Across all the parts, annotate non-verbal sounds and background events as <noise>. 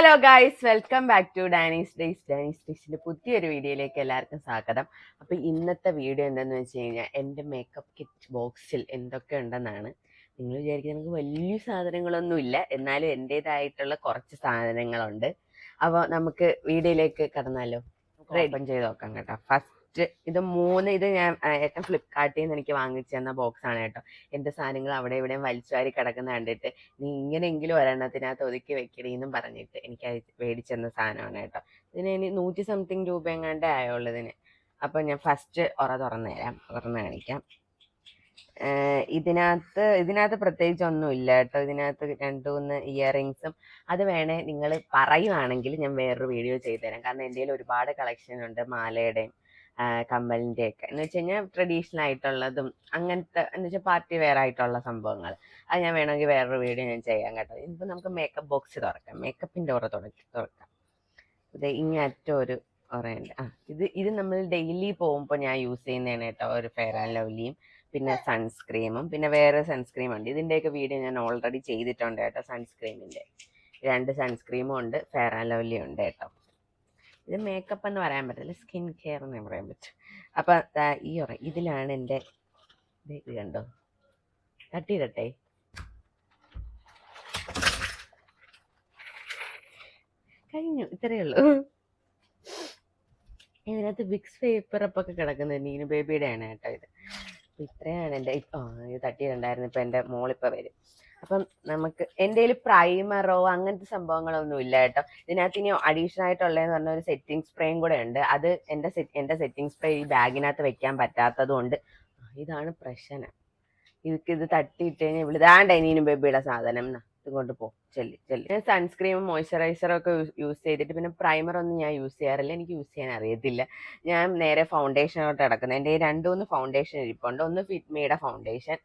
Hello guys welcome back to Dani's days Dani's ഡേയ്സിന്റെ പുതിയൊരു വീഡിയോയിലേക്ക് എല്ലാവർക്കും സ്വാഗതം. അപ്പോൾ ഇന്നത്തെ വീഡിയോ എന്താണെന്ന് വെച്ച് കഴിഞ്ഞാൽ എന്റെ മേക്കപ്പ് കിറ്റ് ബോക്സിൽ എന്തൊക്കെ ഉണ്ടെന്നാണ്. നിങ്ങൾ വിചാരിക്കുന്നത് നമുക്ക് വലിയ സാധനങ്ങളൊന്നുമില്ല. എന്നാലും എന്റേതായിട്ടുള്ള കുറച്ച് സാധനങ്ങളുണ്ട്. അപ്പോൾ നമുക്ക് വീഡിയോയിലേക്ക് കടന്നാലോ? ഓപ്പൺ ചെയ്ത് നോക്കാം കേട്ടോ. ഫസ്റ്റ് ഇത് മൂന്ന് ഇത് ഞാൻ ഏറ്റവും ഫ്ലിപ്കാർട്ടിൽ നിന്ന് എനിക്ക് വാങ്ങിച്ചു തന്ന ബോക്സ് ആണ് കേട്ടോ. എന്റെ സാധനങ്ങൾ അവിടെ ഇവിടെയും വലിച്ചുവാരി കിടക്കുന്ന കണ്ടിട്ട് നീ ഇങ്ങനെയെങ്കിലും ഒരെണ്ണത്തിനകത്ത് ഒതുക്കി വെക്കണീന്നും പറഞ്ഞിട്ട് എനിക്ക് മേടിച്ചെന്ന സാധനമാണ് കേട്ടോ. ഇതിന് ഇനി നൂറ്റി സംതിങ് രൂപ എങ്ങാണ്ടേ ആയുള്ളൂ ഇതിന്. അപ്പം ഞാൻ ഫസ്റ്റ് ഉറ തുറന്നു തരാം. തുറന്ന് കാണിക്കാം. ഇതിനകത്ത് ഇതിനകത്ത് പ്രത്യേകിച്ച് ഒന്നും ഇല്ല കേട്ടോ. ഇതിനകത്ത് രണ്ട് മൂന്ന് ഇയറിങ്സും അത് വേണേ നിങ്ങൾ പറയുവാണെങ്കിൽ ഞാൻ വേറൊരു വീഡിയോ ചെയ്തു തരാം കാരണം എന്റെ കയ്യിൽ ഒരുപാട് കളക്ഷൻ ഉണ്ട് മാലയുടെയും കമ്മലിന്റെ ഒക്കെ എന്ന് വെച്ച് കഴിഞ്ഞാൽ ട്രഡീഷണൽ ആയിട്ടുള്ളതും അങ്ങനത്തെ എന്ന് വെച്ചാൽ പാർട്ടി വെയർ ആയിട്ടുള്ള സംഭവങ്ങൾ അത് ഞാൻ വേണമെങ്കിൽ വേറൊരു വീഡിയോ ഞാൻ ചെയ്യാം കേട്ടോ. ഇനിയിപ്പോൾ നമുക്ക് മേക്കപ്പ് ബോക്സ് തുറക്കാം. മേക്കപ്പിന്റെ തുടക്കി തുറക്കാം. ഇത് ഇങ്ങറ്റം ഒരു ഉറയുണ്ട്. ആ ഇത് ഇത് നമ്മൾ ഡെയിലി പോകുമ്പോൾ ഞാൻ യൂസ് ചെയ്യുന്നതാണ് കേട്ടോ. ഒരു ഫെയർ ആൻഡ് ലവ്ലിയും പിന്നെ സൺസ്ക്രീമും പിന്നെ വേറെ സൺസ്ക്രീം ഉണ്ട്. ഇതിന്റെയൊക്കെ വീഡിയോ ഞാൻ ഓൾറെഡി ചെയ്തിട്ടുണ്ട് കേട്ടോ സൺസ്ക്രീമിന്റെ രണ്ട് സൺസ്ക്രീമും ഉണ്ട് ഫെയർ ആൻഡ് ലവ്ലി ഉണ്ട് കേട്ടോ. ഇത് മേക്കപ്പ് എന്ന് പറയാൻ പറ്റില്ല സ്കിൻ കെയർ എന്ന് പറയാൻ പറ്റും. അപ്പം ഈ ഉറ ഇതിലാണ് എന്റെ ഇത് കണ്ടോ? തട്ടിയിടട്ടെ. കഴിഞ്ഞു. ഇത്രയേ ഉള്ളൂ. ഇതിനകത്ത് വിക്സ് പേപ്പർ ഒക്കെ കിടക്കുന്നത് നീനു ബേബിയുടെ ആണ് കേട്ടോ ഇത്. ഇത്രയാണ് എന്റെ ആ ഇത് തട്ടിയിട്ടുണ്ടായിരുന്നു. ഇപ്പം എന്റെ മോളിപ്പോൾ വരും. അപ്പം നമുക്ക് കയ്യിൽ പ്രൈമറോ അങ്ങനത്തെ സംഭവങ്ങളൊന്നും ഇല്ല കേട്ടോ. ഇതിനകത്ത് ഇനി അഡീഷണൽ ആയിട്ടുള്ളതെന്ന് പറഞ്ഞ ഒരു സെറ്റിംഗ് സ്പ്രേയും കൂടെ ഉണ്ട്. അത് എന്റെ എന്റെ സെറ്റിംഗ് സ്പ്രേ ഈ ബാഗിനകത്ത് വെക്കാൻ പറ്റാത്തത് കൊണ്ട് ഇതാണ് പ്രശ്നം. ഇതൊക്കെ ഇത് തട്ടിയിട്ട് കഴിഞ്ഞാൽ ഇവിടെ ഇതാണ്ട് ഇനിയും ബേബിയുടെ സാധനം. എന്നാ ഇതുകൊണ്ട് പോകും ചെല്ലി ചെല്ലി. ഞാൻ സൺസ്ക്രീമും മോയ്സ്ചറൈസറും ഒക്കെ യൂസ് ചെയ്തിട്ട് പിന്നെ പ്രൈമർ ഒന്നും ഞാൻ യൂസ് ചെയ്യാറില്ല. എനിക്ക് യൂസ് ചെയ്യാൻ അറിയത്തില്ല. ഞാൻ നേരെ ഫൗണ്ടേഷനോട്ട് കിടക്കുന്നത് എന്റെ രണ്ട് മൂന്ന് ഫൗണ്ടേഷൻ ഇരിപ്പുണ്ട്. ഒന്ന് ഫിറ്റ്മിയുടെ ഫൗണ്ടേഷൻ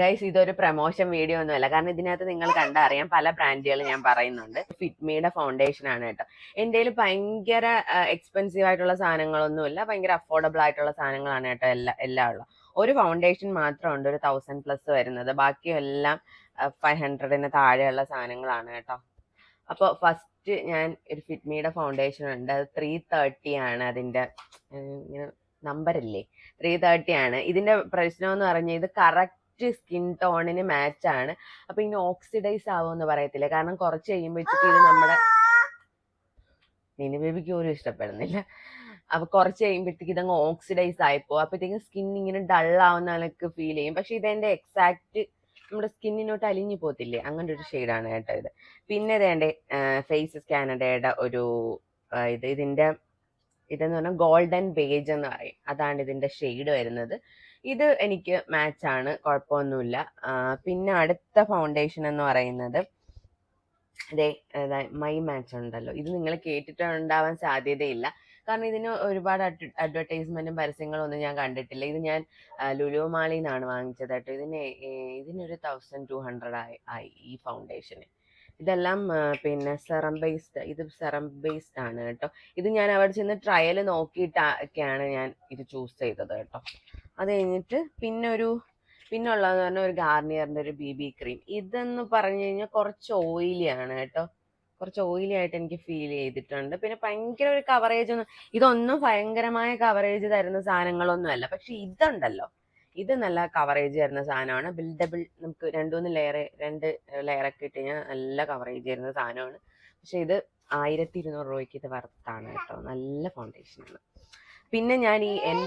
ഗൈസ് ഇതൊരു പ്രമോഷൻ വീഡിയോ ഒന്നുമല്ല. കാരണം ഇതിനകത്ത് നിങ്ങൾ കണ്ടറിയാം പല ബ്രാൻഡുകൾ ഞാൻ പറയുന്നുണ്ട്. ഫിറ്റ്മിയുടെ ഫൗണ്ടേഷൻ ആണ് കേട്ടോ. എന്റെ ഭയങ്കര എക്സ്പെൻസീവ് ആയിട്ടുള്ള സാധനങ്ങളൊന്നുമില്ല. ഭയങ്കര അഫോർഡബിൾ ആയിട്ടുള്ള സാധനങ്ങളാണ് കേട്ടോ എല്ലാ എല്ലാം ഉള്ളത്. ഒരു ഫൗണ്ടേഷൻ മാത്രം ഉണ്ട് ഒരു തൗസൻഡ് പ്ലസ് വരുന്നത്. ബാക്കിയെല്ലാം ഫൈവ് ഹൺഡ്രഡിന് താഴെയുള്ള സാധനങ്ങളാണ് കേട്ടോ. അപ്പോൾ ഫസ്റ്റ് ഞാൻ ഒരു ഫിറ്റ്മിയുടെ ഫൗണ്ടേഷൻ ഉണ്ട്. അത് ത്രീ തേർട്ടി ആണ് അതിന്റെ ഇങ്ങനെ നമ്പറില്ലേ ത്രീ തേർട്ടി ആണ്. ഇതിന്റെ പ്രശ്നം എന്ന് പറഞ്ഞാൽ ഇത് കറക്റ്റ് സ്കിൻ ടോണിന് മാച്ച് ആണ്. അപ്പൊ ഇനി ഓക്സിഡൈസ് ആവുമെന്ന് പറയത്തില്ല. കാരണം കുറച്ച് കഴിയുമ്പോഴത്തേക്ക് ഇത് നമ്മുടെ നിന ബേബിക്ക് പോലും ഇഷ്ടപ്പെടുന്നില്ല. അപ്പൊ കുറച്ച് കഴിയുമ്പോഴത്തേക്ക് ഇതങ്ങ് ഓക്സിഡൈസ് ആയിപ്പോ അപ്പോഴത്തേക്കും സ്കിൻ ഇങ്ങനെ ഡൾ ആവുന്ന എനിക്ക് ഫീൽ ചെയ്യും. പക്ഷെ ഇതെന്റെ എക്സാക്ട് നമ്മുടെ സ്കിന്നിനോട്ട് അലിഞ്ഞു പോകത്തില്ലേ? അങ്ങനെ ഒരു ഷെയ്ഡാണ് കേട്ടോ ഇത്. പിന്നെ ഇതേണ്ട ഫേസ് സ്കാനഡയുടെ ഒരു ഇത് ഇതിന്റെ ഇതെന്ന് പറഞ്ഞാൽ ഗോൾഡൻ ബേജ് എന്ന് പറയും. അതാണ് ഇതിന്റെ ഷെയ്ഡ് വരുന്നത്. ഇത് എനിക്ക് മാച്ച് ആണ് കുഴപ്പമൊന്നുമില്ല. പിന്നെ അടുത്ത ഫൗണ്ടേഷൻ എന്ന് പറയുന്നത് അതെ മൈ മാച്ച് ഉണ്ടല്ലോ. ഇത് നിങ്ങൾ കേട്ടിട്ടുണ്ടാവാൻ സാധ്യതയില്ല. കാരണം ഇതിന് ഒരുപാട് അഡ്വർടൈസ്മെന്റും പരസ്യങ്ങളും ഒന്നും ഞാൻ കണ്ടിട്ടില്ല. ഇത് ഞാൻ ലുലു മാളിൽ നിന്നാണ് വാങ്ങിച്ചത് കേട്ടോ. ഇതിന് ഇതിനൊരു തൗസൻഡ് ടു ഹൺഡ്രഡ് ആയി ആയി ഈ ഫൗണ്ടേഷന് ഇതെല്ലാം പിന്നെ സെറം ബേസ്ഡ് ഇത് സെറം ബേസ്ഡ് ആണ് കേട്ടോ. ഇത് ഞാൻ അവിടെ ചെന്ന് ട്രയൽ നോക്കിയിട്ടൊക്കെയാണ് ഞാൻ ഇത് ചൂസ് ചെയ്തത് കേട്ടോ. അത് കഴിഞ്ഞിട്ട് പിന്നെ ഒരു പിന്നെ ഉള്ളതെന്ന് പറഞ്ഞാൽ ഒരു ഗാർണിയറിന്റെ ഒരു ബി ബി ക്രീം ഇതെന്ന് പറഞ്ഞു കഴിഞ്ഞാൽ കുറച്ച് ഓയിലി ആണ് കേട്ടോ. കുറച്ച് ഓയിലി ആയിട്ട് എനിക്ക് ഫീൽ ചെയ്തിട്ടുണ്ട്. പിന്നെ ഭയങ്കര ഒരു കവറേജ് ഒന്നും ഇതൊന്നും ഭയങ്കരമായ കവറേജ് തരുന്ന സാധനങ്ങളൊന്നും അല്ല. പക്ഷെ ഇതുണ്ടല്ലോ. ഇത് നല്ല കവറേജ് തരുന്ന സാധനമാണ്. ബിൽഡബിൾ നമുക്ക് രണ്ടുമൂന്ന് ലെയർ രണ്ട് ലെയർ ഒക്കെ ഇട്ട് കഴിഞ്ഞാൽ നല്ല കവറേജ് തരുന്ന സാധനമാണ്. പക്ഷെ ഇത് ആയിരത്തി ഇരുന്നൂറ് രൂപയ്ക്ക് ഇത് വർത്താണ് കേട്ടോ. നല്ല ഫൗണ്ടേഷനാണ് പിന്നെ ഞാൻ ഈ എൻ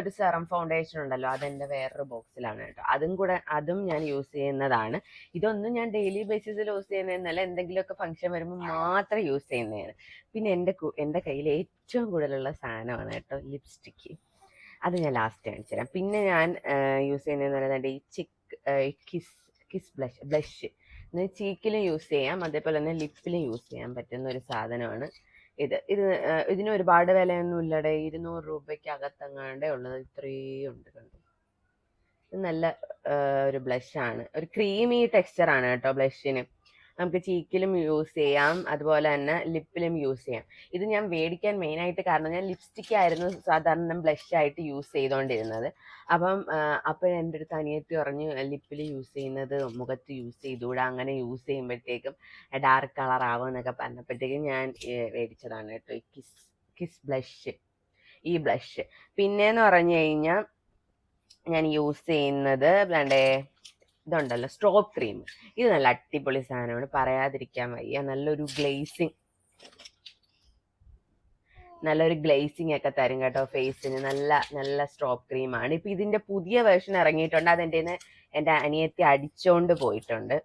ഒരു സെറം ഫൗണ്ടേഷൻ ഉണ്ടല്ലോ അതെന്റെ വേറൊരു ബോക്സിലാണ് കേട്ടോ. അതും കൂടെ അതും ഞാൻ യൂസ് ചെയ്യുന്നതാണ്. ഇതൊന്നും ഞാൻ ഡെയിലി ബേസിസിൽ യൂസ് ചെയ്യുന്നതെന്നല്ല എന്തെങ്കിലുമൊക്കെ ഫംഗ്ഷൻ വരുമ്പോൾ മാത്രം യൂസ് ചെയ്യുന്നതാണ്. പിന്നെ എന്റെ എന്റെ കയ്യിൽ ഏറ്റവും കൂടുതലുള്ള സാധനമാണ് കേട്ടോ ലിപ്സ്റ്റിക്ക് അത് ഞാൻ ലാസ്റ്റ് കാണിച്ചു തരാം. പിന്നെ ഞാൻ യൂസ് ചെയ്യുന്നതെന്ന് പറയുന്നത് ഈ cheek kiss kiss blush blush ചീക്കിലും use ചെയ്യാം അതേപോലെ തന്നെ ലിപ്പിലും യൂസ് ചെയ്യാൻ പറ്റുന്ന ഒരു സാധനമാണ്. ഇത് ഇത് ഇതിന് ഒരുപാട് വിലയൊന്നും ഇല്ലടെ ഇരുന്നൂറ് രൂപയ്ക്ക് അകത്തെങ്ങാണ്ടേ ഉള്ളത്. ഇത്രയും ഉണ്ട് കണ്ടു. ഇത് നല്ല ഒരു ബ്ലഷ് ആണ് ഒരു ക്രീമി ടെക്സ്ചർ ആണ് കേട്ടോ ബ്ലഷിന്. നമുക്ക് ചീക്കിലും യൂസ് ചെയ്യാം. അതുപോലെ തന്നെ ലിപ്പിലും യൂസ് ചെയ്യാം. ഇത് ഞാൻ മേടിക്കാൻ മെയിനായിട്ട് കാരണം ഞാൻ ലിപ്സ്റ്റിക് ആയിരുന്നു സാധാരണ ബ്ലഷ് ആയിട്ട് യൂസ് ചെയ്തുകൊണ്ടിരുന്നത് അപ്പം അപ്പോൾ എന്റെ അടുത്ത് അനിയത്തി പറഞ്ഞു ലിപ്പിൽ യൂസ് ചെയ്യുന്നത് മുഖത്ത് യൂസ് ചെയ്തുകൂടാ. അങ്ങനെ യൂസ് ചെയ്യുമ്പോഴത്തേക്കും ഡാർക്ക് കളർ ആവും എന്നൊക്കെ പറഞ്ഞപ്പോഴത്തേക്കും ഞാൻ മേടിച്ചതാണ് കേട്ടോ. കിസ് കിസ് ബ്ലഷ് ഈ ബ്ലഷ് പിന്നെന്ന് പറഞ്ഞു കഴിഞ്ഞാൽ ഞാൻ യൂസ് ചെയ്യുന്നത് വേണ്ടേ? ഇതുണ്ടല്ലോ സ്ട്രോബ് ക്രീം ഇത് നല്ല അടിപൊളി സാധനമാണ് പറയാതിരിക്കാൻ വയ്യ. നല്ലൊരു ഗ്ലേസിങ് നല്ലൊരു ഗ്ലേസിങ് ഒക്കെ തരും കേട്ടോ ഫേസിന് നല്ല നല്ല സ്ട്രോബ് ക്രീമാണ് ഇപ്പൊ ഇതിന്റെ പുതിയ വേർഷൻ ഇറങ്ങിയിട്ടുണ്ട്. അതെന്റെ എന്റെ അനിയത്തി അടിച്ചോണ്ട് പോയിട്ടുണ്ട്.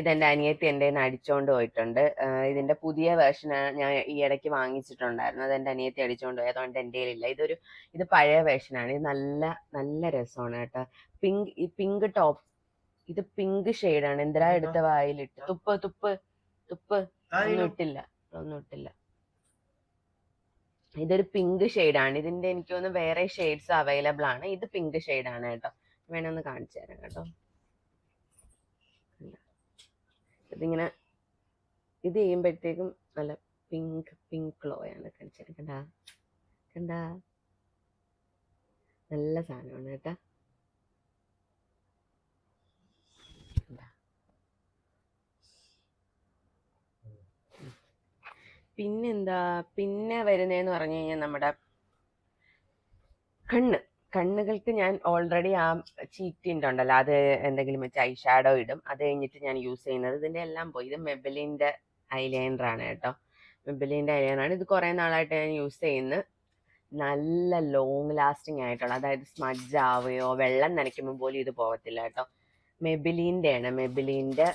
ഇതെന്റെ അനിയത്തി എന്റെ അടിച്ചോണ്ട് പോയിട്ടുണ്ട്. ഇതിന്റെ പുതിയ വേർഷൻ ഞാൻ ഈ ഇടയ്ക്ക് വാങ്ങിച്ചിട്ടുണ്ടായിരുന്നു. അത് എന്റെ അനിയത്തി അടിച്ചോണ്ട് പോയി. അതുകൊണ്ട് കയ്യിലില്ല. ഇതൊരു ഇത് പഴയ വേർഷനാണ് ഇത് നല്ല നല്ല രസമാണ് കേട്ടോ. പിങ്ക് ഈ പിങ്ക് ടോപ്പ്. ഇത് പിങ്ക് ആണ് എന്തിനാ എടുത്ത വായിലിട്ട്? തുപ്പ് തുപ്പ് തുപ്പ്. ഒന്നും ഇട്ടില്ല. ഒന്നും ഇട്ടില്ല. ഇതൊരു പിങ്ക് ആണ് ഇതിന്റെ എനിക്ക് തോന്നുന്നു വേറെ ഷെയ്ഡ്സ് അവൈലബിൾ ആണ്. ഇത് പിങ്ക് ആണ് കേട്ടോ. വേണമെന്ന് കാണിച്ചു തരാം കേട്ടോ? ഇതിങ്ങനെ ഇത് ചെയ്യുമ്പോഴത്തേക്കും നല്ല പിങ്ക് പിങ്ക് ഗ്ലോ ആണ്. കാണിച്ചു തരാം. കണ്ടാ? കണ്ടാ? നല്ല സാധനമാണ് കേട്ടാ. പിന്നെന്താ? പിന്നെ വരുന്നതെന്ന് പറഞ്ഞു കഴിഞ്ഞാൽ നമ്മുടെ കണ്ണ്. കണ്ണുകൾക്ക് ഞാൻ ഓൾറെഡി ആ ചീറ്റിന്റെ ഉണ്ടല്ലോ അത് എന്തെങ്കിലും വെച്ച് ഐ ഷാഡോ ഇടും. അത് കഴിഞ്ഞിട്ട് ഞാൻ യൂസ് ചെയ്യുന്നത് ഇതിന്റെ എല്ലാം പോയി. ഇത് മെബലിന്റെ ഐലൈനറാണ് കേട്ടോ. മെബലിന്റെ ഐലൈനറാണ് ഇത് കുറേ നാളായിട്ട് ഞാൻ യൂസ് ചെയ്യുന്നത് നല്ല ലോങ് ലാസ്റ്റിംഗ് ആയിട്ടുള്ള അതായത് സ്മജ് ആവുകയോ വെള്ളം നനയ്ക്കുമ്പോൾ പോലും ഇത് പോകത്തില്ല കേട്ടോ. മെബിലിന്റെ ആണ്. മെബിലിന്റെ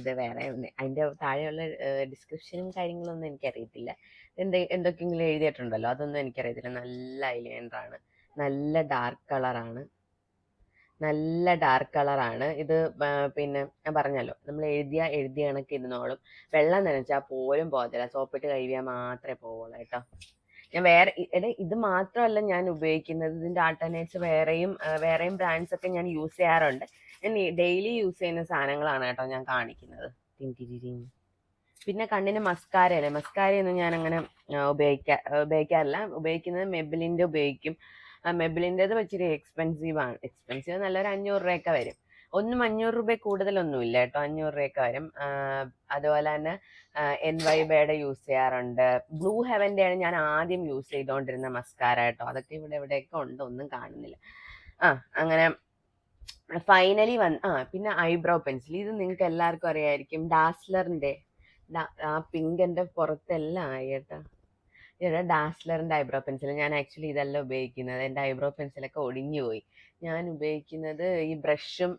ഇത് വേറെ അതിന്റെ താഴെയുള്ള ഡിസ്ക്രിപ്ഷനും കാര്യങ്ങളൊന്നും എനിക്കറിയത്തില്ല. എന്ത് എന്തൊക്കെയെങ്കിലും എഴുതിയിട്ടുണ്ടല്ലോ? അതൊന്നും എനിക്കറിയത്തില്ല. നല്ല ഐലൈനറാണ് നല്ല ഡാർക്ക് കളറാണ് നല്ല ഡാർക്ക് കളറാണ് ഇത് പിന്നെ ഞാൻ പറഞ്ഞല്ലോ നമ്മൾ എഴുതിയ എഴുതിയ കണക്ക് ഇരുന്നോളും വെള്ളം നനച്ചാൽ പോലും പോകത്തില്ല. സോപ്പിട്ട് കഴുകിയാൽ മാത്രമേ പോവുള്ളൂ കേട്ടോ. ഞാൻ വേറെ എടാ ഇത് മാത്രമല്ല ഞാൻ ഉപയോഗിക്കുന്നത്. ഇതിന്റെ ആൾട്ടർനേറ്റ്സ് വേറെയും വേറെയും ബ്രാൻഡ്സ് ഒക്കെ ഞാൻ യൂസ് ചെയ്യാറുണ്ട്. ഞാൻ ഡെയിലി യൂസ് ചെയ്യുന്ന സാധനങ്ങളാണ് കേട്ടോ ഞാൻ കാണിക്കുന്നത്. പിന്നെ കണ്ണിന് മസ്കാര അല്ലേ? മസ്കാരയൊന്നും ഞാൻ അങ്ങനെ ഉപയോഗിക്കാ ഉപയോഗിക്കാറില്ല. ഉപയോഗിക്കുന്നത് മെബിലിന്റെ ഉപയോഗിക്കും. മെബിലിന്റെത് ഇച്ചിരി എക്സ്പെൻസീവ് ആണ്. എക്സ്പെൻസീവ് നല്ലൊരു അഞ്ഞൂറ് രൂപയൊക്കെ വരും. ഒന്നും അഞ്ഞൂറ് രൂപ കൂടുതലൊന്നും ഇല്ല കേട്ടോ അഞ്ഞൂറ് രൂപയൊക്കെ വരും. അതുപോലെ തന്നെ എൻ വൈ ബേയുടെ യൂസ് ചെയ്യാറുണ്ട്. ബ്ലൂ ഹെവന്റെ ആണ് ഞാൻ ആദ്യം യൂസ് ചെയ്തുകൊണ്ടിരുന്ന മസ്കാര കേട്ടോ. അതൊക്കെ ഇവിടെ ഇവിടെയൊക്കെ ഉണ്ട് ഒന്നും കാണുന്നില്ല. ആ അങ്ങനെ ഫൈനലി വന്ന് ആ പിന്നെ ഐബ്രോ പെൻസിൽ ഇത് നിങ്ങൾക്ക് എല്ലാവർക്കും അറിയായിരിക്കും. ഡാസ്ലറിന്റെ ആ പിങ്ക് എന്റെ പുറത്തെല്ലാം ആയി കേട്ടോ. ഇവിടെ ഡാസ്ലറിന്റെ ഐബ്രോ പെൻസിൽ ഞാൻ ആക്ച്വലി ഇതല്ല ഉപയോഗിക്കുന്നത്. എന്റെ ഐബ്രോ പെൻസിലൊക്കെ ഒടിഞ്ഞു പോയി ഞാൻ ഉപയോഗിക്കുന്നത് ഈ ബ്രഷും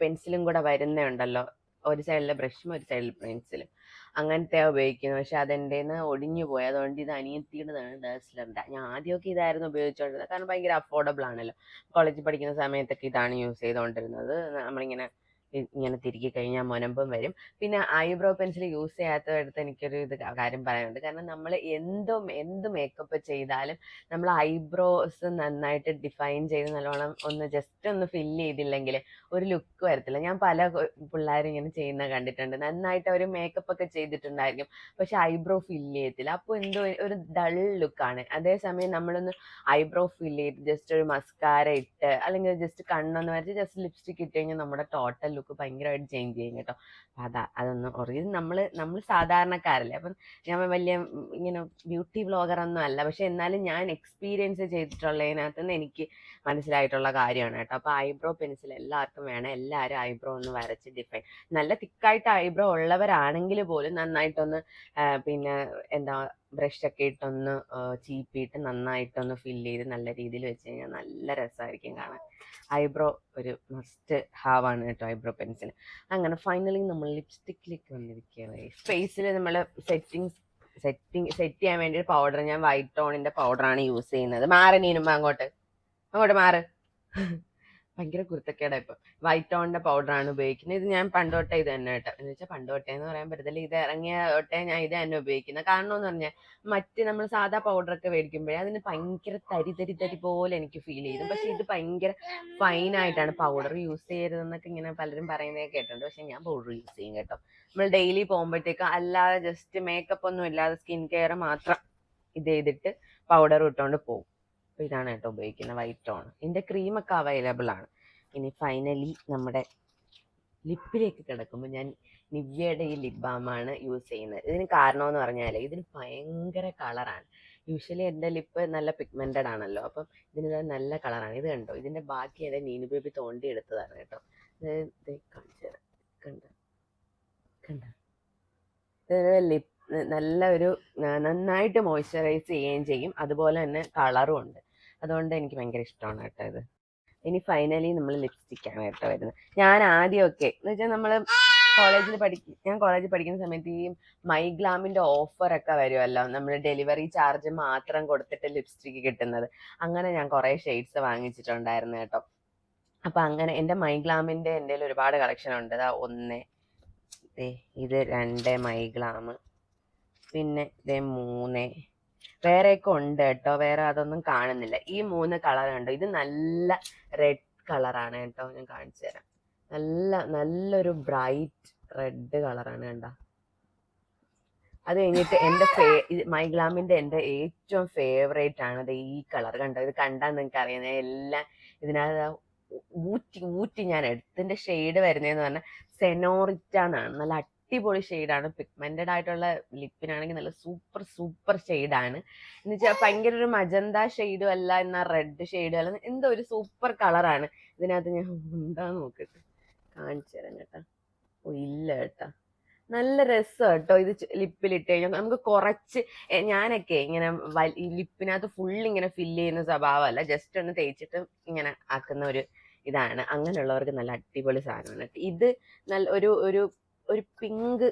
പെൻസിലും കൂടെ വരുന്നേ ഉണ്ടല്ലോ. ഒരു സൈഡിലെ ബ്രഷും ഒരു സൈഡിൽ പെൻസിലും. അങ്ങനത്തെ ഉപയോഗിക്കുന്നത്. പക്ഷെ അതെന്റെ ഒടിഞ്ഞു പോയി. അതുകൊണ്ട് ഇത് അനിയത്തിയുടേതാണ് ഡേഴ്സിലറിന്റെ ഞാൻ ആദ്യമൊക്കെ ഇതായിരുന്നു ഉപയോഗിച്ചുകൊണ്ടിരുന്നത് കാരണം ഭയങ്കര അഫോർഡബിൾ ആണല്ലോ. കോളേജിൽ പഠിക്കുന്ന സമയത്തൊക്കെ ഇതാണ് യൂസ് ചെയ്തുകൊണ്ടിരുന്നത് നമ്മളിങ്ങനെ ഇങ്ങനെ തിരികെ കഴിഞ്ഞാൽ മുനമ്പും വരും. പിന്നെ ഐബ്രോ പെൻസിൽ യൂസ് ചെയ്യാത്തവരടുത്ത് എനിക്കൊരു ഇത് കാര്യം പറയാനുണ്ട്. കാരണം നമ്മൾ എന്തും എന്ത് മേക്കപ്പ് ചെയ്താലും നമ്മൾ ഐബ്രോസ് നന്നായിട്ട് ഡിഫൈൻ ചെയ്ത് നല്ലോണം ഒന്ന് ജസ്റ്റ് ഒന്ന് ഫിൽ ചെയ്തില്ലെങ്കിൽ ഒരു ലുക്ക് വരത്തില്ല. ഞാൻ പല പിള്ളേരും ഇങ്ങനെ ചെയ്യുന്ന കണ്ടിട്ടുണ്ട്. നന്നായിട്ട് അവർ മേക്കപ്പ് ഒക്കെ ചെയ്തിട്ടുണ്ടായിരിക്കും. പക്ഷെ ഐബ്രോ ഫിൽ ചെയ്യത്തില്ല. അപ്പോൾ എന്തോ ഒരു ഡൾ ലുക്കാണ്. അതേസമയം നമ്മളൊന്ന് ഐബ്രോ ഫിൽ ചെയ്ത് ജസ്റ്റ് ഒരു മസ്കാര ഇട്ട് അല്ലെങ്കിൽ ജസ്റ്റ് കണ്ണൊന്ന് വരച്ച് ജസ്റ്റ് ലിപ്സ്റ്റിക് ഇട്ട് കഴിഞ്ഞാൽ നമ്മുടെ ടോട്ടൽ ലുക്ക് ഭയങ്കരമായിട്ട് ചേഞ്ച് ചെയ്യും കേട്ടോ. അതാ അതൊന്നും ഒറിജിനൽ നമ്മൾ നമ്മൾ സാധാരണക്കാരല്ലേ. അപ്പം ഞാൻ വലിയ ഇങ്ങനെ ബ്യൂട്ടി ബ്ലോഗർ ഒന്നും അല്ല. പക്ഷെ എന്നാലും ഞാൻ എക്സ്പീരിയൻസ് ചെയ്തിട്ടുള്ളതിനകത്ത് നിന്ന് എനിക്ക് മനസ്സിലായിട്ടുള്ള കാര്യമാണ് കേട്ടോ. അപ്പോൾ ഐബ്രോ പെൻസിൽ എല്ലാവർക്കും വേണം. എല്ലാവരും ഐബ്രോ ഒന്ന് വരച്ച് ഡിഫൈൻ നല്ല തിക്കായിട്ട് ഐബ്രോ ഉള്ളവരാണെങ്കിൽ പോലും നന്നായിട്ടൊന്ന് പിന്നെ എന്താ ബ്രഷ് ഒക്കെ ഇട്ടൊന്ന് ചീപ്പിയിട്ട് നന്നായിട്ടൊന്ന് ഫില്ല് ചെയ്ത് നല്ല രീതിയിൽ വെച്ച് കഴിഞ്ഞാൽ നല്ല രസമായിരിക്കും കാണാൻ. ഐബ്രോ ഒരു മസ്റ്റ് ഹാവ് ആണ് കേട്ടോ ഐബ്രോ പെൻസിൽ അങ്ങനെ ഫൈനലി നമ്മൾ ലിപ്സ്റ്റിക്കിലേക്ക് വന്നിരിക്കുകയാണ്. ഫേസിൽ നമ്മൾ സെറ്റിംഗ് സെറ്റിംഗ് സെറ്റ് ചെയ്യാൻ വേണ്ടി ഒരു പൗഡർ ഞാൻ വൈറ്റ് ടോണിന്റെ പൗഡറാണ് യൂസ് ചെയ്യുന്നത്. മാറി നീനുമ്പോ അങ്ങോട്ട്. അങ്ങോട്ട് മാറ്. ഭയങ്കര കുരുത്തക്കേടാ ഇപ്പൊ. ടോണിന്റെ പൗഡറാണ് ഉപയോഗിക്കുന്നത്. ഇത് ഞാൻ പണ്ട് തൊട്ടേ ഇത് തന്നെ കേട്ടോ. എന്ന് വെച്ചാൽ പണ്ട് തൊട്ടേ എന്ന് പറയാൻ പറ്റത്തില്ല. ഇത് ഇറങ്ങിയ തൊട്ടേ ഞാൻ ഇത് തന്നെ ഉപയോഗിക്കുന്നത് കാരണം എന്ന് പറഞ്ഞാൽ മറ്റ് നമ്മൾ സാധാ ഒക്കെ മേടിക്കുമ്പോഴേ അതിന് ഭയങ്കര തരി തരി തരി പോലെ എനിക്ക് ഫീൽ ചെയ്തു പക്ഷെ ഇത് ഭയങ്കര ഫൈൻ ആയിട്ടാണ് പൗഡർ യൂസ് ചെയ്യരുതെന്നൊക്കെ ഇങ്ങനെ പലരും പറയുന്നത് കേട്ടിട്ടുണ്ട്. പക്ഷെ ഞാൻ പൗഡർ യൂസ് ചെയ്യും കേട്ടോ. നമ്മൾ ഡെയിലി പോകുമ്പോഴത്തേക്ക് അല്ലാതെ ജസ്റ്റ് മേക്കപ്പ് ഒന്നും ഇല്ലാതെ സ്കിൻ കെയർ മാത്രം ഇത് ചെയ്തിട്ട് പൗഡർ ഇട്ടുകൊണ്ട് പോകും. അപ്പൊ ഇതാണ് കേട്ടോ ഉപയോഗിക്കുന്നത് വൈറ്റ് ടോൺ ഇതിന്റെ ക്രീമൊക്കെ അവൈലബിൾ ആണ്. ഇനി ഫൈനലി നമ്മുടെ ലിപ്പിലേക്ക് കിടക്കുമ്പോൾ ഞാൻ നിവ്യയുടെ ഈ ലിപ് ബാമാണ് യൂസ് ചെയ്യുന്നത്. ഇതിന് കാരണം എന്ന് പറഞ്ഞാൽ ഇതിന് ഭയങ്കര കളറാണ് യൂഷ്വലി എന്റെ ലിപ്പ് നല്ല പിഗ്മെന്റഡ് ആണല്ലോ അപ്പം ഇതിന് നല്ല കളറാണ് ഇത് കണ്ടോ? ഇതിന്റെ ബാക്കി എന്റെ നീനു ബേബി തോണ്ടി എടുത്തതാണ് കേട്ടോ. കാണിച്ചു കണ്ട നല്ല ഒരു നന്നായിട്ട് മോയ്സ്ചറൈസ് ചെയ്യുകയും ചെയ്യും. അതുപോലെ തന്നെ കളറും ഉണ്ട്. അതുകൊണ്ട് എനിക്ക് ഭയങ്കര ഇഷ്ടമാണ് കേട്ടോ ഇത്. ഇനി ഫൈനലി നമ്മൾ ലിപ്സ്റ്റിക്കാണ് കേട്ടോ വരുന്നത്. ഞാൻ ആദ്യമൊക്കെ എന്ന് വെച്ചാൽ നമ്മൾ കോളേജിൽ പഠിക്കും ഞാൻ കോളേജിൽ പഠിക്കുന്ന സമയത്ത് ഈ മൈഗ്ലാമിന്റെ ഓഫറൊക്കെ വരുമല്ലോ നമ്മൾ ഡെലിവറി ചാർജ് മാത്രം കൊടുത്തിട്ട് ലിപ്സ്റ്റിക്ക് കിട്ടുന്നത്. അങ്ങനെ ഞാൻ കുറെ ഷെയ്ഡ്സ് വാങ്ങിച്ചിട്ടുണ്ടായിരുന്നു കേട്ടോ. അപ്പൊ അങ്ങനെ എന്റെ മൈഗ്ലാമിന്റെ എന്റെ ഒരുപാട് കളക്ഷൻ ഉണ്ട്. ദാ ഒന്ന് ഇത് രണ്ട് മൈഗ്ലാം. പിന്നെ ദേ മൂന്ന് വേറെയൊക്കെ ഉണ്ട് കേട്ടോ. വേറെ അതൊന്നും കാണുന്നില്ല. ഈ മൂന്ന് കളർ ഉണ്ട് ഇത് നല്ല റെഡ് കളറാണ് കേട്ടോ. ഞാൻ കാണിച്ചു തരാം. നല്ല നല്ലൊരു ബ്രൈറ്റ് റെഡ് കളറാണ് കണ്ട? അത് കഴിഞ്ഞിട്ട് എന്റെ <laughs> ഫേ മൈഗ്ലാമിന്റെ എന്റെ ഏറ്റവും ഫേവറേറ്റ് ആണ് അത് ഈ കളർ കണ്ടോ? ഇത് കണ്ടാൽ നിങ്ങൾക്ക് അറിയാം. എല്ലാം ഇതിനകത്ത് ഊറ്റി ഊറ്റി ഞാൻ എടുത്തിന്റെ ഷെയ്ഡ് വരുന്നതെന്ന് പറഞ്ഞാൽ സെനോറിറ്റ എന്നാണ്. നല്ല അടിപൊളി ഷെയ്ഡാണ്. പിഗ്മെന്റഡ് ആയിട്ടുള്ള ലിപ്പിനാണെങ്കിൽ നല്ല സൂപ്പർ സൂപ്പർ ഷെയ്ഡാണ്. എന്ന് വെച്ചാൽ ഭയങ്കര ഒരു മജന്ത ഷെയ്ഡും അല്ല എന്നാ റെഡ് ഷെയ്ഡും അല്ല എന്തോ ഒരു സൂപ്പർ കളറാണ്. ഇതിനകത്ത് ഞാൻ ഉണ്ടാ നോക്കട്ടെ? കാണിച്ചു തരാം കേട്ടോ. ഓ ഇല്ല കേട്ടാ. നല്ല രസം കേട്ടോ ഇത് ലിപ്പിലിട്ട് കഴിഞ്ഞാൽ നമുക്ക് കുറച്ച് ഞാനൊക്കെ ഇങ്ങനെ ലിപ്പിനകത്ത് ഫുൾ ഇങ്ങനെ ഫില്ല് ചെയ്യുന്ന സ്വഭാവമല്ല. ജസ്റ്റ് ഒന്ന് തേച്ചിട്ട് ഇങ്ങനെ ആക്കുന്ന ഒരു ഇതാണ്. അങ്ങനെയുള്ളവർക്ക് നല്ല അടിപൊളി സാധനമാണ് ഇത് നല്ല ഒരു ഒരു ഒരു പിങ്ക്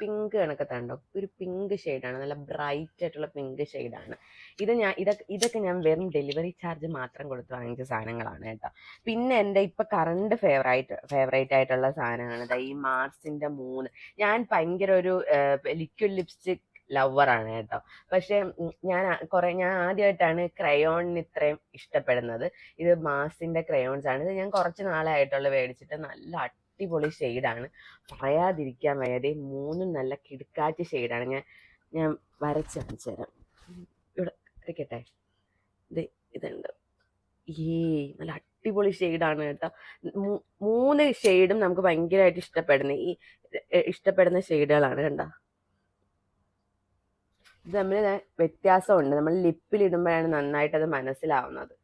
പിങ്ക് കണക്കത്തെ ഉണ്ടോ ഒരു പിങ്ക് ഷെയ്ഡാണ് നല്ല ബ്രൈറ്റ് ആയിട്ടുള്ള പിങ്ക് ഷെയ്ഡാണ് ഇത് ഞാൻ ഇതൊക്കെ ഇതൊക്കെ ഞാൻ വെറും ഡെലിവറി ചാർജ് മാത്രം കൊടുത്ത് വാങ്ങിച്ച സാധനങ്ങളാണ് കേട്ടോ. പിന്നെ എന്റെ ഇപ്പൊ കറണ്ട് ഫേവറേറ്റ് ഫേവറേറ്റ് ആയിട്ടുള്ള സാധനമാണ്. ഈ മാർസിന്റെ മൂന്ന്. ഞാൻ ഭയങ്കര ഒരു ലിക്വിഡ് ലിപ്സ്റ്റിക് ലവറാണ് കേട്ടോ. പക്ഷെ ഞാൻ കുറേ ഞാൻ ആദ്യമായിട്ടാണ് ക്രയോണിന് ഇത്രയും ഇഷ്ടപ്പെടുന്നത്. ഇത് മാസിന്റെ ക്രയോൺസ് ആണ്. ഇത് ഞാൻ കുറച്ച് നാളായിട്ടുള്ള മേടിച്ചിട്ട്. നല്ല അടിപൊളി ഷെയ്ഡാണ് പറയാതിരിക്കാൻ വയ്യാതെ മൂന്നും നല്ല കിടുക്കാറ്റ് ഷെയ്ഡാണ് ഞാൻ ഞാൻ വരച്ച് കാണിച്ചു തരാം. ഇവിടെ ഇരിക്കട്ടെ ഇത് ഇതുണ്ട്. ഈ നല്ല അടിപൊളി ഷെയ്ഡാണ് കേട്ടോ. മൂന്ന് ഷെയ്ഡും നമുക്ക് ഭയങ്കരമായിട്ട് ഇഷ്ടപ്പെടുന്ന ഈ ഇഷ്ടപ്പെടുന്ന ഷെയ്ഡുകളാണ് കണ്ടോ? ഇത് തമ്മിൽ വ്യത്യാസമുണ്ട്. നമ്മൾ ലിപ്പിൽ ഇടുമ്പോഴാണ് നന്നായിട്ട് അത് മനസ്സിലാവുന്നത്.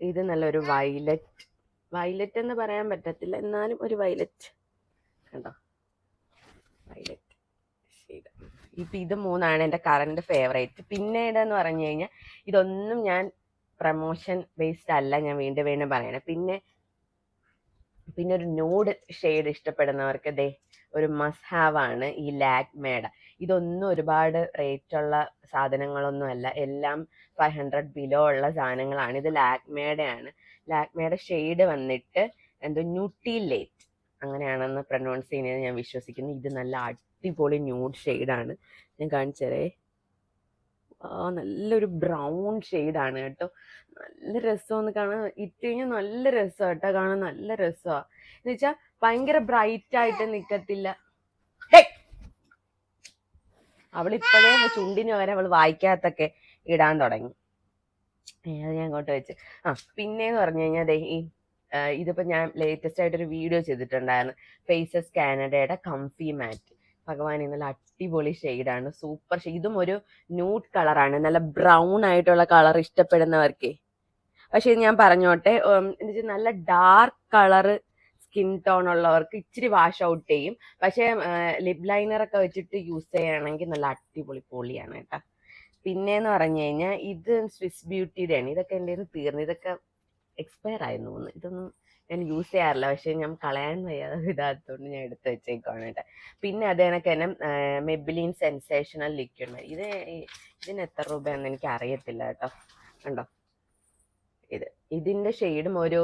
ഇത് നല്ലൊരു വയലറ്റ് വയലറ്റ് എന്ന് പറയാൻ പറ്റത്തില്ല. എന്നാലും ഒരു വയലറ്റ് കണ്ടോ? വയലറ്റ് ഇപ്പം ഇത് മൂന്നാണ് എന്റെ കറണ്ട് ഫേവറേറ്റ് പിന്നീട് എന്ന് പറഞ്ഞു കഴിഞ്ഞാൽ ഇതൊന്നും ഞാൻ പ്രമോഷൻ ബേസ്ഡ് അല്ല ഞാൻ വീണ്ടും വീണ്ടും പറയണേ. പിന്നെ പിന്നെ ഒരു നോഡ് ഷെയ്ഡ് ഇഷ്ടപ്പെടുന്നവർക്ക് ദേ ഒരു മസ് ഹാവ് ആണ് ഈ ലാക്മേയുടെ ഇതൊന്നും ഒരുപാട് റേറ്റ് ഉള്ള സാധനങ്ങളൊന്നും അല്ല. എല്ലാം ഫൈവ് ഹൺഡ്രഡ് ബിലോ ഉള്ള സാധനങ്ങളാണ്. ഇത് ലാക്മേയുടെ ആണ്. ലാക്മേയുടെ ഷെയ്ഡ് വന്നിട്ട് എന്തോ ന്യൂട്ടി ലേറ്റ് അങ്ങനെയാണെന്ന് പ്രൊനൗൺസ് ചെയ്യുന്നത് ഞാൻ വിശ്വസിക്കുന്നു. ഇത് നല്ല അടിപൊളി ന്യൂഡ് ഷെയ്ഡാണ്. ഞാൻ കാണിച്ചതേ. ആ നല്ലൊരു ബ്രൗൺ ഷെയ്ഡാണ് കേട്ടോ. നല്ല രസമെന്ന് കാണാൻ. ഇട്ട് കഴിഞ്ഞാൽ നല്ല രസമാണ് കേട്ടോ. കാണാൻ നല്ല രസമാണ് എന്ന് വെച്ചാൽ ഭയങ്കര ബ്രൈറ്റ് ആയിട്ട് നിൽക്കത്തില്ല! അവളിപ്പോഴേ ചുണ്ടിന് വരെ അവൾ വായിക്കാത്തൊക്കെ ഇടാൻ തുടങ്ങി. അത് ഞാൻ അങ്ങോട്ട് വെച്ച്. ആ പിന്നെന്ന് പറഞ്ഞു കഴിഞ്ഞാൽ ദേ ഈ ഇതിപ്പോൾ ഇതിപ്പോ ഞാൻ ലേറ്റസ്റ്റ് ആയിട്ടൊരു വീഡിയോ ചെയ്തിട്ടുണ്ടായിരുന്നു. ഫേസസ് കാനഡയുടെ കംഫി മാറ്റ് ഭഗവാൻ നല്ല അടിപൊളി ഷെയ്ഡാണ് സൂപ്പർ ഷെയ്ഡ് ഇതും ഒരു ന്യൂഡ് കളറാണ് നല്ല ബ്രൗൺ ആയിട്ടുള്ള കളർ ഇഷ്ടപ്പെടുന്നവർക്ക്. പക്ഷേ ഞാൻ പറഞ്ഞോട്ടെ നല്ല ഡാർക്ക് കളറ് സ്കിൻ ടോൺ ഉള്ളവർക്ക് ഇച്ചിരി വാഷ് ഔട്ട് ചെയ്യും. പക്ഷേ ലിപ് ലൈനർ ഒക്കെ വെച്ചിട്ട് യൂസ് ചെയ്യുകയാണെങ്കിൽ നല്ല അടിപൊളി പൊളിയാണ് കേട്ടോ. പിന്നെന്ന് പറഞ്ഞു കഴിഞ്ഞാൽ ഇത് സ്വിസ് ബ്യൂട്ടിയുടെയാണ് ഇതൊക്കെ എന്റെ കയ്യിൽ തീർന്നു. ഇതൊക്കെ എക്സ്പയർ ആയിരുന്നു തോന്നുന്നു ഇതൊന്നും ഞാൻ യൂസ് ചെയ്യാറില്ല. പക്ഷേ ഞാൻ കളയാൻ വയ്യാതെ <laughs> ഇതാത്തതുകൊണ്ട് ഞാൻ എടുത്ത് വെച്ചേക്കുവാണ് കേട്ടോ. പിന്നെ അത് കണക്ക് തന്നെ മെബിലിൻ സെൻസേഷണൽ ലിക്വിഡ് ഇത് ഇതിന് എത്ര രൂപയാണെന്ന് എനിക്ക് അറിയത്തില്ല കേട്ടോ. കണ്ടോ? ഇത് ഇതിന്റെ ഷെയ്ഡും ഒരു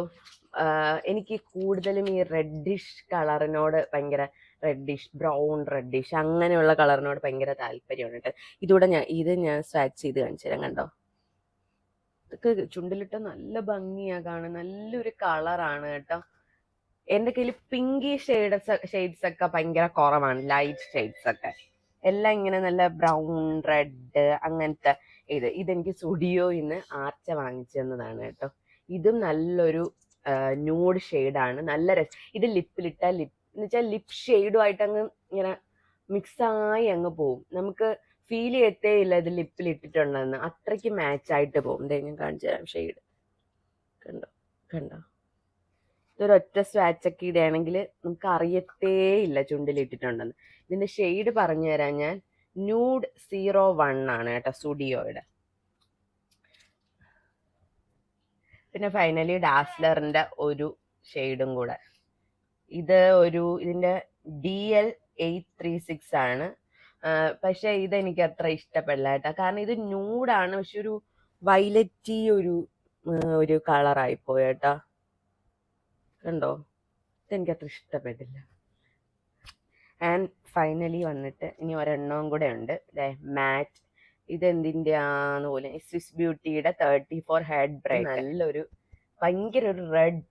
എനിക്ക് കൂടുതലും ഈ റെഡിഷ് കളറിനോട് ഭയങ്കര റെഡിഷ് ബ്രൗൺ റെഡിഷ് അങ്ങനെയുള്ള കളറിനോട് ഭയങ്കര താല്പര്യമാണ് കേട്ടോ ഞാൻ ഇത് ഞാൻ സ്വാച്ച് ചെയ്ത് കാണിച്ചു തരാം കണ്ടോ? ഇതൊക്കെ ചുണ്ടിലിട്ട നല്ല ഭംഗിയാ കാണാൻ നല്ലൊരു കളറാണ് കേട്ടോ. എന്റെ കയ്യിൽ പിങ്കി ഷെയ്ഡ് ഷെയ്ഡ്സ് ഒക്കെ ഭയങ്കര കുറവാണ് ലൈറ്റ് ഷെയ്ഡ്സ് ഒക്കെ. എല്ലാം ഇങ്ങനെ നല്ല ബ്രൗൺ റെഡ് അങ്ങനത്തെ ഇത്. ഇതെനിക്ക് സ്റ്റുഡിയോയിൽ നിന്ന് ആർച്ച വാങ്ങിച്ചു തന്നതാണ് കേട്ടോ. ഇതും നല്ലൊരു ന്യൂഡ് ഷെയ്ഡാണ് നല്ല രസം ഇത് ലിപ്പിലിട്ട ലിപ്പ് എന്ന് വെച്ചാൽ ലിപ് ഷെയ്ഡുമായിട്ട് അങ്ങ് ഇങ്ങനെ മിക്സായി അങ്ങ് പോവും. നമുക്ക് ഫീൽ ചെയ്യത്തേ ഇല്ല ഇത് ലിപ്പിൽ ഇട്ടിട്ടുണ്ടെന്ന്. അത്രയ്ക്ക് മാച്ച് ആയിട്ട് പോകും ഇതേ ഞാൻ കാണിച്ചു തരാം ഷെയ്ഡ് കണ്ടോ? കണ്ടോ? ഇതൊരൊറ്റ സ്വാച്ചൊക്കെ ഇടുകയാണെങ്കിൽ നമുക്ക് അറിയത്തേ ഇല്ല ചുണ്ടിൽ ഇട്ടിട്ടുണ്ടെന്ന്. ഇതിന്റെ ഷെയ്ഡ് പറഞ്ഞു തരാം ഞാൻ. ന്യൂഡ് സീറോ വൺ ആണ് കേട്ടോ സ്റ്റുഡിയോയുടെ. പിന്നെ ഫൈനലി ഡാസ്ലറിന്റെ ഒരു ഷെയ്ഡും കൂടെ. ഇത് ഒരു ഇതിന്റെ D L eight three six ആണ്. പക്ഷെ ഇതെനിക്ക് അത്ര ഇഷ്ടപ്പെടില്ല കേട്ടോ. കാരണം ഇത് ന്യൂഡാണ് പക്ഷെ ഒരു വൈലറ്റി ഒരു ഒരു കളറായി പോയേട്ടോ കണ്ടോ? ഇതെനിക്ക് അത്ര ഇഷ്ടപ്പെട്ടില്ല ആൻഡ് ഫൈനലി വന്നിട്ട് ഇനി ഒരെണ്ണവും കൂടെ ഉണ്ട്. അല്ലേ മാറ്റ് ഇതെന്തിന്റെ ആന്ന് പോലെ. സ്വിസ് ബ്യൂട്ടിയുടെ തേർട്ടി ഫോർ ഹെഡ് ബ്രൈറ്റ് നല്ലൊരു ഭയങ്കര ഒരു റെഡ്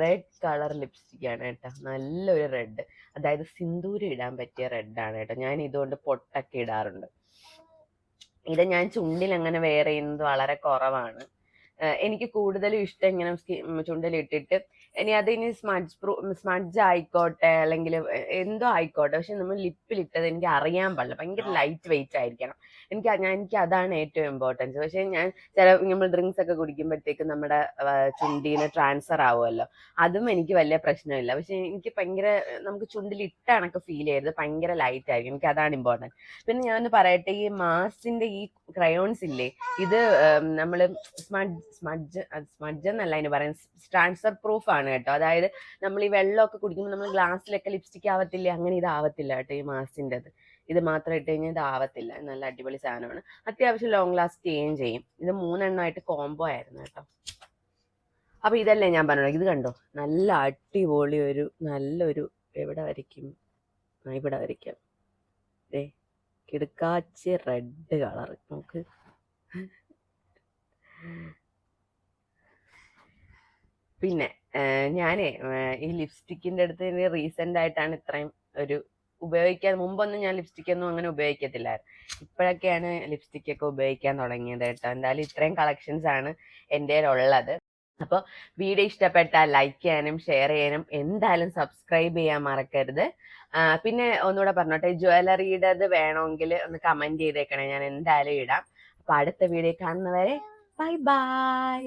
റെഡ് കളർ ലിപ്സ്റ്റിക് ആണ് കേട്ടോ. നല്ലൊരു റെഡ് അതായത് സിന്ദൂരം ഇടാൻ പറ്റിയ റെഡ് ആണ് കേട്ടോ. ഞാൻ ഇതുകൊണ്ട് പൊട്ടൊക്കെ ഇടാറുണ്ട്. ഇത് ഞാൻ ചുണ്ടിൽ അങ്ങനെ വെയർ ചെയ്യുന്നത് വളരെ കുറവാണ്. എനിക്ക് കൂടുതലും ഇഷ്ടം ഇങ്ങനെ ചുണ്ടിലിട്ടിട്ട് ഇനി അത് ഇനി സ്മഡ്ജ് പ്രൂ സ്മഡ്ജ് ആയിക്കോട്ടെ അല്ലെങ്കിൽ എന്തോ ആയിക്കോട്ടെ. പക്ഷെ നമ്മൾ ലിപ്പിൽ ഇട്ടത് എനിക്ക് അറിയാൻ പാടില്ല. ഭയങ്കര ലൈറ്റ് വെയിറ്റ് ആയിരിക്കണം. എനിക്ക് ഞാൻ എനിക്ക് അതാണ് ഏറ്റവും ഇമ്പോർട്ടൻസ് പക്ഷെ ഞാൻ ചില നമ്മൾ ഡ്രിങ്ക്സ് ഒക്കെ കുടിക്കുമ്പോഴത്തേക്കും നമ്മുടെ ചുണ്ടിന് ട്രാൻസ്ഫർ ആവുമല്ലോ. അതും എനിക്ക് വലിയ പ്രശ്നമില്ല. പക്ഷെ എനിക്ക് ഭയങ്കര നമുക്ക് ചുണ്ടിൽ ഇട്ടാണൊക്കെ ഫീൽ ചെയ്യരുത്. ഭയങ്കര ലൈറ്റ് ആയിരിക്കും. എനിക്ക് അതാണ് ഇമ്പോർട്ടന്റ് പിന്നെ ഞാൻ പറയട്ടെ ഈ മാസിന്റെ ഈ ക്രയോൺസ് ഇല്ലേ? ഇത് നമ്മൾ സ്മഡ്ജ് സ്മഡ്ജ് സ്മഡ്ജ് എന്നല്ല അതിന് പറയുന്നത് ട്രാൻസ്ഫർ പ്രൂഫ് ആണ്. കേട്ടോ. അതായത് നമ്മൾ ഈ വെള്ളമൊക്കെ കുടിക്കുമ്പോൾ നമ്മൾ ഗ്ലാസ്സിലൊക്കെ ലിപ്സ്റ്റിക് ആവത്തില്ലേ? അങ്ങനെ ഇതാവത്തില്ല കേട്ടോ ഈ മാസിന്റെത്. ഇത് മാത്രം ഇട്ട് കഴിഞ്ഞാൽ ഇത് ആവത്തില്ല. നല്ല അടിപൊളി സാധനമാണ്. അത്യാവശ്യം ലോങ് ലാസ്റ്റ് ചെയ്യുകയും ചെയ്യും. ഇത് മൂന്നെണ്ണമായിട്ട് കോംബോ ആയിരുന്നു കേട്ടോ. അപ്പൊ ഇതല്ലേ ഞാൻ പറഞ്ഞത്. ഇത് കണ്ടോ? നല്ല അടിപൊളി ഒരു നല്ലൊരു എവിടെ വരയ്ക്കും? ഇവിടെ വരയ്ക്കാം. ദേ കിടക്കാച്ചി റെഡ് കളർ നമുക്ക് പിന്നെ ഞാൻ ഈ ലിപ്സ്റ്റിക്കിന്റെ അടുത്ത് റീസെന്റ് ആയിട്ടാണ് ഇത്രയും ഒരു ഉപയോഗിക്കാൻ മുമ്പൊന്നും ഞാൻ ലിപ്സ്റ്റിക് ഒന്നും അങ്ങനെ ഉപയോഗിക്കത്തില്ലായിരുന്നു. ഇപ്പോഴൊക്കെയാണ് ലിപ്സ്റ്റിക് ഒക്കെ ഉപയോഗിക്കാൻ തുടങ്ങിയത് കേട്ടോ. എന്തായാലും ഇത്രയും കളക്ഷൻസ് ആണ് എന്റെ ഉള്ളത് അപ്പോൾ വീഡിയോ ഇഷ്ടപ്പെട്ടാൽ ലൈക്ക് ചെയ്യാനും ഷെയർ ചെയ്യാനും എന്തായാലും സബ്സ്ക്രൈബ് ചെയ്യാൻ മറക്കരുത്. പിന്നെ ഒന്നുകൂടെ പറഞ്ഞോട്ടെ ജ്വല്ലറിയുടേത് വേണമെങ്കിൽ ഒന്ന് കമന്റ് ചെയ്തേക്കണേ. ഞാൻ എന്തായാലും ഇടാം. അപ്പൊ അടുത്ത വീഡിയോ കാണുന്നവരെ ബൈ ബൈ